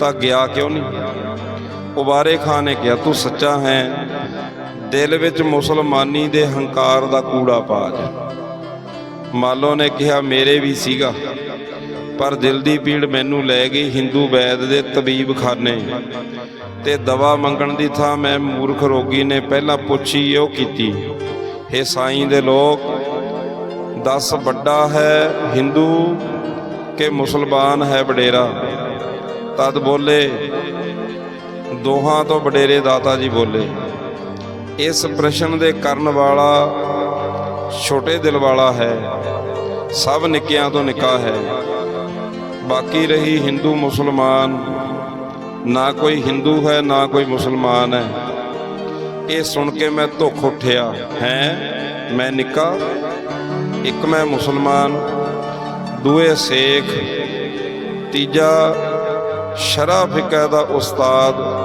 ਤਾਂ ਗਿਆ ਕਿਉਂ ਨਹੀਂ? ਉਬਾਰੇ ਖਾਨ ਨੇ ਕਿਹਾ, ਤੂੰ ਸੱਚਾ ਹੈ। ਦਿਲ ਵਿੱਚ ਮੁਸਲਮਾਨੀ ਦੇ ਹੰਕਾਰ ਦਾ ਕੂੜਾ ਪਾ ਜਾ ਮਾਲੋ ਨੇ ਕਿਹਾ, ਮੇਰੇ ਵੀ ਸੀਗਾ। ਪਰ ਦਿਲ ਦੀ ਪੀੜ ਮੈਨੂੰ ਲੈ ਗਈ ਹਿੰਦੂ ਵੈਦ ਦੇ ਤਬੀਬ ਖਾਨੇ ਤੇ ਦਵਾ ਮੰਗਣ ਦੀ ਥਾਂ ਮੈਂ ਮੂਰਖ ਰੋਗੀ ਨੇ ਪਹਿਲਾਂ ਪੁੱਛੀ, ਉਹ ਕੀਤੀ हे ਸਾਈਂ ਦੇ ਲੋਕ, ਦਸ ਵੱਡਾ ਹੈ ਹਿੰਦੂ ਕਿ ਮੁਸਲਮਾਨ ਹੈ ਵਡੇਰਾ? ਤਦ ਬੋਲੇ ਦੋਹਾਂ ਤੋਂ ਵਡੇਰੇ ਦਾਤਾ ਜੀ ਬੋਲੇ। ਇਸ ਪ੍ਰਸ਼ਨ ਦੇ ਕਰਨ ਵਾਲਾ ਛੋਟੇ ਦਿਲ ਵਾਲਾ ਹੈ। ਸਭ ਨਿੱਕਿਆਂ ਤੋਂ ਨਿੱਕਾ ਹੈ। ਬਾਕੀ ਰਹੀ ਹਿੰਦੂ ਮੁਸਲਮਾਨ। ਨਾ ਕੋਈ ਹਿੰਦੂ ਹੈ, ਨਾ ਕੋਈ ਮੁਸਲਮਾਨ ਹੈ। ਇਹ ਸੁਣ ਕੇ ਮੈਂ ਧੁੱਖ ਉੱਠਿਆ। ਹੈ? ਮੈਂ ਨਿੱਕਾ, ਇੱਕ ਮੈਂ ਮੁਸਲਮਾਨ, ਦੂਏ ਸੇਖ, ਤੀਜਾ ਸ਼ਰਾ ਫਿਕਾ ਦਾ ਉਸਤਾਦ।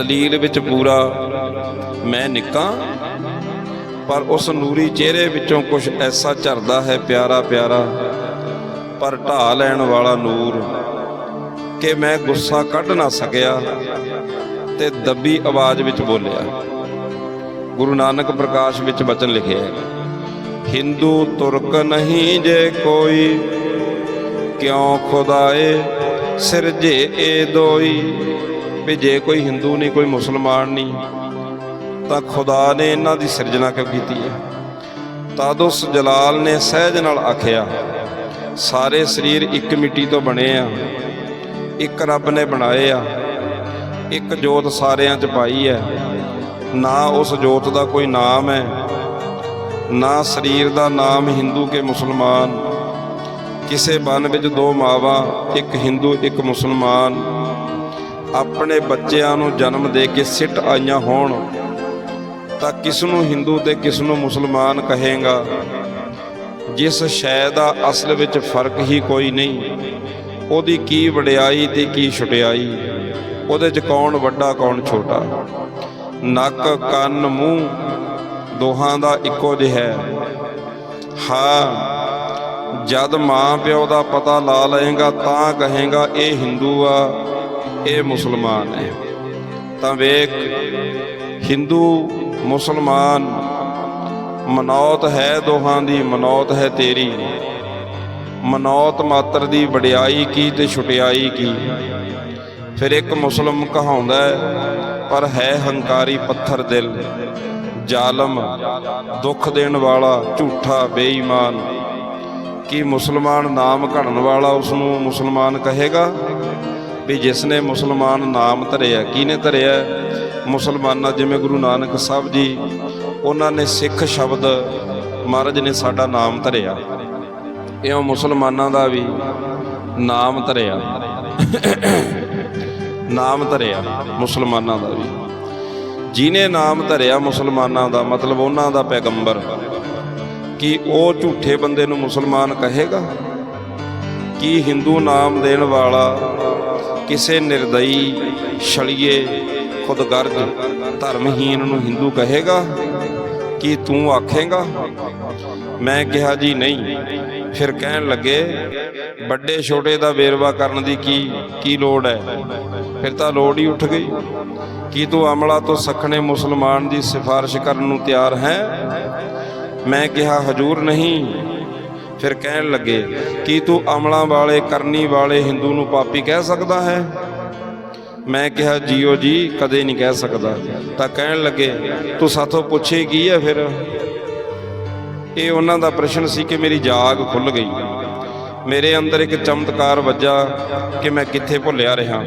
ਦਲੀਲ ਵਿੱਚ ਪੂਰਾ ਮੈਂ ਨਿੱਕਾ, ਪਰ ਉਸ ਨੂਰੀ ਚਿਹਰੇ ਵਿੱਚੋਂ ਕੁਝ ਐਸਾ ਝਰਦਾ ਹੈ ਪਿਆਰਾ ਪਿਆਰਾ, ਪਰ ਢਾ ਲੈਣ ਵਾਲਾ ਨੂਰ, ਕਿ ਮੈਂ ਗੁੱਸਾ ਕੱਢ ਨਾ ਸਕਿਆ ਤੇ ਦੱਬੀ ਆਵਾਜ਼ ਵਿੱਚ ਬੋਲਿਆ। ਗੁਰੂ ਨਾਨਕ ਪ੍ਰਕਾਸ਼ ਵਿੱਚ ਬਚਨ ਲਿਖਿਆ ਹੈ, ਹਿੰਦੂ ਤੁਰਕ ਨਹੀਂ ਜੇ ਕੋਈ, ਕਿਉਂ ਖੁਦਾਏ ਸਿਰਜੇ ਏ ਦੋਈ? ਵੀ ਜੇ ਕੋਈ ਹਿੰਦੂ ਨਹੀਂ, ਕੋਈ ਮੁਸਲਮਾਨ ਨਹੀਂ, ਤਾਂ ਖੁਦਾ ਨੇ ਇਹਨਾਂ ਦੀ ਸਿਰਜਣਾ ਕਿਉਂ ਕੀਤੀ ਹੈ? ਤਦ ਉਸ ਜਲਾਲ ਨੇ ਸਹਿਜ ਨਾਲ ਆਖਿਆ, ਸਾਰੇ ਸਰੀਰ ਇੱਕ ਮਿੱਟੀ ਤੋਂ ਬਣੇ ਆ, ਇੱਕ ਰੱਬ ਨੇ ਬਣਾਏ ਆ, ਇੱਕ ਜੋਤ ਸਾਰਿਆਂ 'ਚ ਪਾਈ ਹੈ, ਨਾ ਉਸ ਜੋਤ ਦਾ ਕੋਈ ਨਾਮ ਹੈ, ਨਾ ਸਰੀਰ ਦਾ ਨਾਮ ਹਿੰਦੂ ਕੇ ਮੁਸਲਮਾਨ, ਕਿਸੇ ਬਨ ਵਿੱਚ ਦੋ ਮਾਵਾਂ, ਇੱਕ ਹਿੰਦੂ, ਇੱਕ ਮੁਸਲਮਾਨ। ਆਪਣੇ ਬੱਚਿਆਂ ਨੂੰ ਜਨਮ ਦੇ ਕੇ ਸਿੱਟ ਆਈਆਂ ਹੋਣ, ਤਾਂ ਕਿਸ ਨੂੰ ਹਿੰਦੂ ਤੇ ਕਿਸ ਨੂੰ ਮੁਸਲਮਾਨ ਕਹੇਗਾ? ਜਿਸ ਸ਼ੈ ਦਾ ਅਸਲ ਵਿੱਚ ਫ਼ਰਕ ਹੀ ਕੋਈ ਨਹੀਂ, ਉਹਦੀ ਕੀ ਵਡਿਆਈ ਤੇ ਕੀ ਛੁਟਿਆਈ, ਉਹਦੇ 'ਚ ਕੌਣ ਵੱਡਾ, ਕੌਣ ਛੋਟਾ? ਨੱਕ, ਕੰਨ, ਮੂੰਹ, ਦੋਹਾਂ ਦਾ ਇੱਕੋ ਜਿਹਾ ਹੈ। ਹਾਂ, ਜਦ ਮਾਂ ਪਿਓ ਦਾ ਪਤਾ ਲਾ ਲਏਗਾ ਤਾਂ ਕਹੇਗਾ, ਇਹ ਹਿੰਦੂ ਆ ਇਹ ਮੁਸਲਮਾਨ ਹੈ ਤਾਂ ਵੇਖ, ਹਿੰਦੂ, ਮੁਸਲਮਾਨ, ਮਨੌਤ ਹੈ ਦੋਹਾਂ ਦੀ, ਮਨੌਤ ਹੈ ਤੇਰੀ। ਮਨੌਤ ਮਾਤਰ ਦੀ ਵਡਿਆਈ ਕੀ ਤੇ ਛੁਟਿਆਈ ਕੀ? ਫਿਰ ਇੱਕ ਮੁਸਲਮ ਕਹਾਉਂਦਾ ਪਰ ਹੈ ਹੰਕਾਰੀ ਪੱਥਰ ਦਿਲ, ਜ਼ਾਲਮ, ਦੁੱਖ ਦੇਣ ਵਾਲਾ ਝੂਠਾ ਬੇਈਮਾਨ। ਕੀ ਮੁਸਲਮਾਨ ਨਾਮ ਘੜਨ ਵਾਲਾ ਉਸ ਨੂੰ ਮੁਸਲਮਾਨ ਕਹੇਗਾ? ਵੀ ਜਿਸ ਨੇ ਮੁਸਲਮਾਨ ਨਾਮ ਧਰਿਆ, ਕਿਹਨੇ ਧਰਿਆ? ਮੁਸਲਮਾਨਾਂ ਜਿਵੇਂ ਗੁਰੂ ਨਾਨਕ ਸਾਹਿਬ ਜੀ, ਉਹਨਾਂ ਨੇ ਸਿੱਖ ਸ਼ਬਦ ਮਹਾਰਾਜ ਨੇ ਸਾਡਾ ਨਾਮ ਧਰਿਆ। ਇਉਂ ਮੁਸਲਮਾਨਾਂ ਦਾ ਵੀ ਨਾਮ ਧਰਿਆ। ਨਾਮ ਧਰਿਆ ਮੁਸਲਮਾਨਾਂ ਦਾ ਵੀ। ਜਿਨੇ ਨਾਮ ਧਰਿਆ ਮੁਸਲਮਾਨਾਂ ਦਾ, ਮਤਲਬ ਉਹਨਾਂ ਦਾ ਪੈਗੰਬਰ, ਕਿ ਉਹ ਝੂਠੇ ਬੰਦੇ ਨੂੰ ਮੁਸਲਮਾਨ ਕਹੇਗਾ? ਕੀ ਹਿੰਦੂ ਨਾਮ ਦੇਣ ਵਾਲਾ ਕਿਸੇ ਨਿਰਦਈ ਛਲੀਏ ਖੁਦਗਰਜ ਧਰਮਹੀਨ ਨੂੰ ਹਿੰਦੂ ਕਹੇਗਾ ਕੀ ਤੂੰ ਆਖੇਗਾ? ਮੈਂ ਕਿਹਾ ਜੀ ਨਹੀਂ। ਫਿਰ ਕਹਿਣ ਲੱਗੇ, ਵੱਡੇ ਛੋਟੇ ਦਾ ਵੇਰਵਾ ਕਰਨ ਦੀ ਕੀ ਕੀ ਲੋੜ ਹੈ? ਫਿਰ ਤਾਂ ਲੋੜ ਹੀ ਉੱਠ ਗਈ। ਕੀ ਤੂੰ ਅਮਲਾ ਤੋਂ ਸਖਣੇ ਮੁਸਲਮਾਨ ਦੀ ਸਿਫਾਰਿਸ਼ ਕਰਨ ਨੂੰ ਤਿਆਰ ਹੈ? ਮੈਂ ਕਿਹਾ, ਹਜੂਰ ਨਹੀਂ। ਫਿਰ ਕਹਿਣ ਲੱਗੇ, ਕੀ ਤੂੰ ਅਮਲਾਂ ਵਾਲੇ, ਕਰਨੀ ਵਾਲੇ ਹਿੰਦੂ ਨੂੰ ਪਾਪੀ ਕਹਿ ਸਕਦਾ ਹੈ? ਮੈਂ ਕਿਹਾ, ਜੀਓ ਜੀ, ਕਦੇ ਨਹੀਂ ਕਹਿ ਸਕਦਾ। ਤਾਂ ਕਹਿਣ ਲੱਗੇ, ਤੂੰ ਸਾਥੋਂ ਪੁੱਛੇ ਕੀ ਹੈ ਫਿਰ? ਇਹ ਉਹਨਾਂ ਦਾ ਪ੍ਰਸ਼ਨ ਸੀ ਕਿ ਮੇਰੀ ਜਾਗ ਖੁੱਲ ਗਈ। ਮੇਰੇ ਅੰਦਰ ਇੱਕ ਚਮਤਕਾਰ ਵੱਜਾ ਕਿ ਮੈਂ ਕਿੱਥੇ ਭੁੱਲਿਆ ਰਿਹਾ।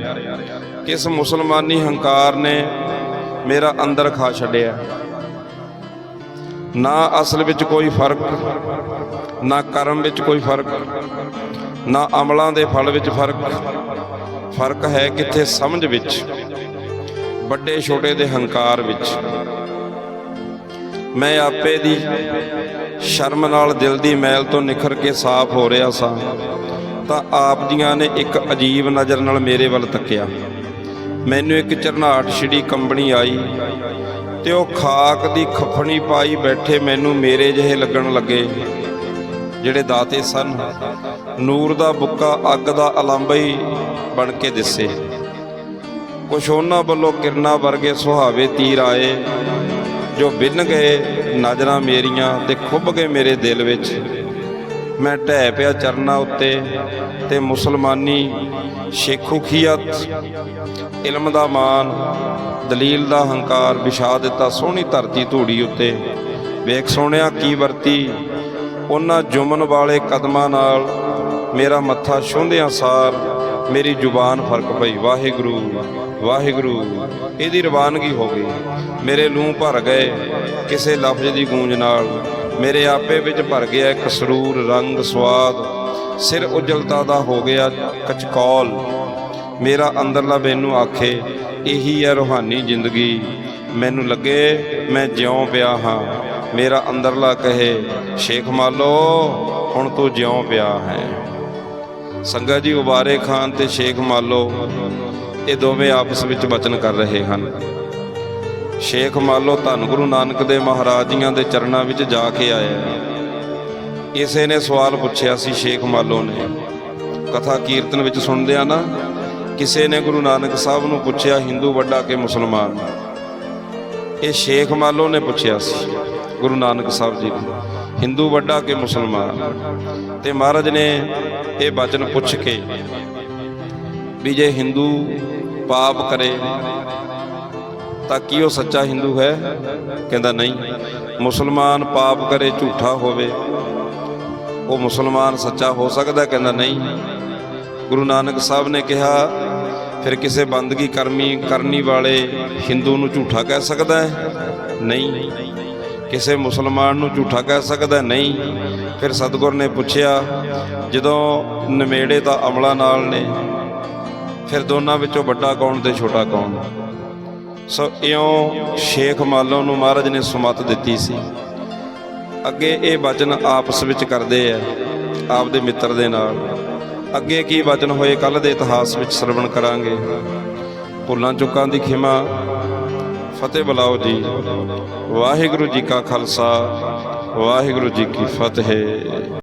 ਕਿਸ ਮੁਸਲਮਾਨੀ ਹੰਕਾਰ ਨੇ ਮੇਰਾ ਅੰਦਰ ਖਾ ਛੱਡਿਆ। ਨਾ ਅਸਲ ਵਿੱਚ ਕੋਈ ਫ਼ਰਕ, ਨਾ ਕਰਮ ਵਿੱਚ ਕੋਈ ਫ਼ਰਕ, ਨਾ ਅਮਲਾਂ ਦੇ ਫਲ ਵਿੱਚ ਫ਼ਰਕ। ਫ਼ਰਕ ਹੈ ਕਿੱਥੇ ਸਮਝ ਵਿੱਚ, ਵੱਡੇ ਛੋਟੇ ਦੇ ਹੰਕਾਰ ਵਿੱਚ। ਮੈਂ ਆਪੇ ਦੀ ਸ਼ਰਮ ਨਾਲ ਦਿਲ ਦੀ ਮੈਲ ਤੋਂ ਨਿਖਰ ਕੇ ਸਾਫ਼ ਹੋ ਰਿਹਾ ਸਾਂ, ਤਾਂ ਆਪ ਜੀਆਂ ਨੇ ਇੱਕ ਅਜੀਬ ਨਜ਼ਰ ਨਾਲ ਮੇਰੇ ਵੱਲ ਤੱਕਿਆ। ਮੈਨੂੰ ਇੱਕ ਚਰਨਾਟ ਛਿੜੀ ਕੰਬਣੀ ਆਈ ਤੇ ਉਹ ਖਾਕ ਦੀ ਖਫਣੀ ਪਾਈ ਬੈਠੇ ਮੈਨੂੰ ਮੇਰੇ ਜਿਹੇ ਲੱਗਣ ਲੱਗੇ। ਜਿਹੜੇ ਦਾਤੇ ਸਨ, ਨੂਰ ਦਾ ਬੁੱਕਾ ਅੱਗ ਦਾ ਅਲੰਬਾ ਹੀ ਬਣ ਕੇ ਦਿਸੇ। ਕੁਛ ਉਹਨਾਂ ਵੱਲੋਂ ਕਿਰਨਾਂ ਵਰਗੇ ਸੁਹਾਵੇ ਤੀਰ ਆਏ, ਜੋ ਬਿੰਨ ਗਏ ਨਜ਼ਰਾਂ ਮੇਰੀਆਂ ਤੇ ਖੁੱਭ ਗਏ ਮੇਰੇ ਦਿਲ ਵਿੱਚ। ਮੈਂ ਢਹਿ ਪਿਆ ਚਰਨਾਂ ਉੱਤੇ ਤੇ ਮੁਸਲਮਾਨੀ ਸ਼ੇਖੂਖੀਅਤ, ਇਲਮ ਦਾ ਮਾਨ, ਦਲੀਲ ਦਾ ਹੰਕਾਰ ਵਿਛਾ ਦਿੱਤਾ ਸੋਹਣੀ ਧਰਤੀ ਧੂੜੀ ਉੱਤੇ। ਵੇਖ ਸੋਹਣਿਆ ਕੀ ਵਰਤੀ, ਉਹਨਾਂ ਜੁਮਨ ਵਾਲੇ ਕਦਮਾਂ ਨਾਲ ਮੇਰਾ ਮੱਥਾ ਛੂੰਹਦਿਆਂ ਸਾਰ ਮੇਰੀ ਜ਼ੁਬਾਨ ਫ਼ਰਕ ਪਈ। ਵਾਹਿਗੁਰੂ ਵਾਹਿਗੁਰੂ, ਇਹਦੀ ਰਵਾਨਗੀ ਹੋ ਗਈ। ਮੇਰੇ ਲੂੰ ਭਰ ਗਏ ਕਿਸੇ ਲਫ਼ਜ਼ ਦੀ ਗੂੰਜ ਨਾਲ। ਮੇਰੇ ਆਪੇ ਵਿੱਚ ਭਰ ਗਿਆ ਇੱਕ ਸਰੂਰ ਰੰਗ ਸਵਾਦ। ਸਿਰ ਉਜਲਤਾ ਦਾ ਹੋ ਗਿਆ ਕਚਕੌਲ। ਮੇਰਾ ਅੰਦਰਲਾ ਮੈਨੂੰ ਆਖੇ, ਇਹੀ ਹੈ ਰੂਹਾਨੀ ਜ਼ਿੰਦਗੀ। ਮੈਨੂੰ ਲੱਗੇ ਮੈਂ ਜਿਉਂ ਪਿਆ ਹਾਂ। ਮੇਰਾ ਅੰਦਰਲਾ ਕਹੇ, ਸ਼ੇਖ ਮਾਲੋ, ਹੁਣ ਤੂੰ ਜਿਉਂ ਪਿਆ ਹੈ। ਸੰਗਾ ਜੀ ਉਬਾਰੇ ਖਾਨ ਤੇ ਸ਼ੇਖ ਮਾਲੋ, ਇਹ ਦੋਵੇਂ ਆਪਸ ਵਿੱਚ ਬਚਨ ਕਰ ਰਹੇ ਹਨ। ਸ਼ੇਖ ਮਾਲੋ ਧੰਨ ਗੁਰੂ ਨਾਨਕ ਦੇ ਮਹਾਰਾਜ ਜੀਆਂ ਦੇ ਚਰਨਾਂ ਵਿੱਚ ਜਾ ਕੇ ਆਇਆ ਕਿਸੇ ਨੇ ਸਵਾਲ ਪੁੱਛਿਆ ਸੀ ਸ਼ੇਖ ਮਾਲੋ ਨੇ। ਕਥਾ ਕੀਰਤਨ ਵਿੱਚ ਸੁਣਦੇ ਆ ਨਾ, ਕਿਸੇ ਨੇ ਗੁਰੂ ਨਾਨਕ ਸਾਹਿਬ ਨੂੰ ਪੁੱਛਿਆ, ਹਿੰਦੂ ਵੱਡਾ ਕਿ ਮੁਸਲਮਾਨ? ਇਹ ਸ਼ੇਖ ਮਾਲੋ ਨੇ ਪੁੱਛਿਆ ਸੀ, ਗੁਰੂ ਨਾਨਕ ਸਾਹਿਬ ਜੀ ਨੂੰ, ਹਿੰਦੂ ਵੱਡਾ ਕਿ ਮੁਸਲਮਾਨ? ਤੇ ਮਹਾਰਾਜ ਨੇ ਇਹ ਬਚਨ ਪੁੱਛ ਕੇ ਵੀ ਜੇ ਹਿੰਦੂ ਪਾਪ ਕਰੇ ਤਾਂ ਕੀ ਉਹ ਸੱਚਾ ਹਿੰਦੂ ਹੈ? ਕਹਿੰਦਾ ਨਹੀਂ। ਮੁਸਲਮਾਨ ਪਾਪ ਕਰੇ, ਝੂਠਾ ਹੋਵੇ। ਉਹ ਮੁਸਲਮਾਨ ਸੱਚਾ ਹੋ ਸਕਦਾ, ਕਹਿੰਦਾ ਨਹੀਂ। ਗੁਰੂ ਨਾਨਕ ਸਾਹਿਬ ਨੇ ਕਿਹਾ, ਫਿਰ ਕਿਸੇ ਬੰਦਗੀ ਕਰਮੀ, ਕਰਨੀ ਵਾਲੇ ਹਿੰਦੂ ਨੂੰ ਝੂਠਾ ਕਹਿ ਸਕਦਾ ਹੈ? ਨਹੀਂ। ਕਿਸੇ ਮੁਸਲਮਾਨ ਨੂੰ ਝੂਠਾ ਕਹਿ ਸਕਦਾ ਨਹੀਂ। ਫਿਰ ਸਤਿਗੁਰ ਨੇ ਪੁੱਛਿਆ, ਜਦੋਂ ਨਵੇੜੇ ਤਾਂ ਅਮਲਾ ਨਾਲ ਨੇ, ਫਿਰ ਦੋਨਾਂ ਵਿੱਚੋਂ ਵੱਡਾ ਕੌਣ ਤੇ ਛੋਟਾ ਕੌਣ? ਸੋ ਇਉਂ ਸ਼ੇਖ ਮਾਲੋ ਨੂੰ ਮਹਾਰਾਜ ਨੇ ਸੁਮਤ ਦਿੱਤੀ ਸੀ। ਅੱਗੇ ਇਹ ਵਚਨ ਆਪਸ ਵਿੱਚ ਕਰਦੇ ਆ, ਆਪਦੇ ਮਿੱਤਰ ਦੇ ਨਾਲ। ਅੱਗੇ ਕੀ ਵਚਨ ਹੋਏ ਕੱਲ ਦੇ ਇਤਿਹਾਸ ਵਿੱਚ ਸਰਵਣ ਕਰਾਂਗੇ। ਭੁੱਲਾਂ ਚੁੱਕਾਂ ਦੀ ਖਿਮਾ, ਫਤਿਹ ਬੁਲਾਓ ਜੀ। ਵਾਹਿਗੁਰੂ ਜੀ ਕਾ ਖਾਲਸਾ, ਵਾਹਿਗੁਰੂ ਜੀ ਕੀ ਫਤਿਹ।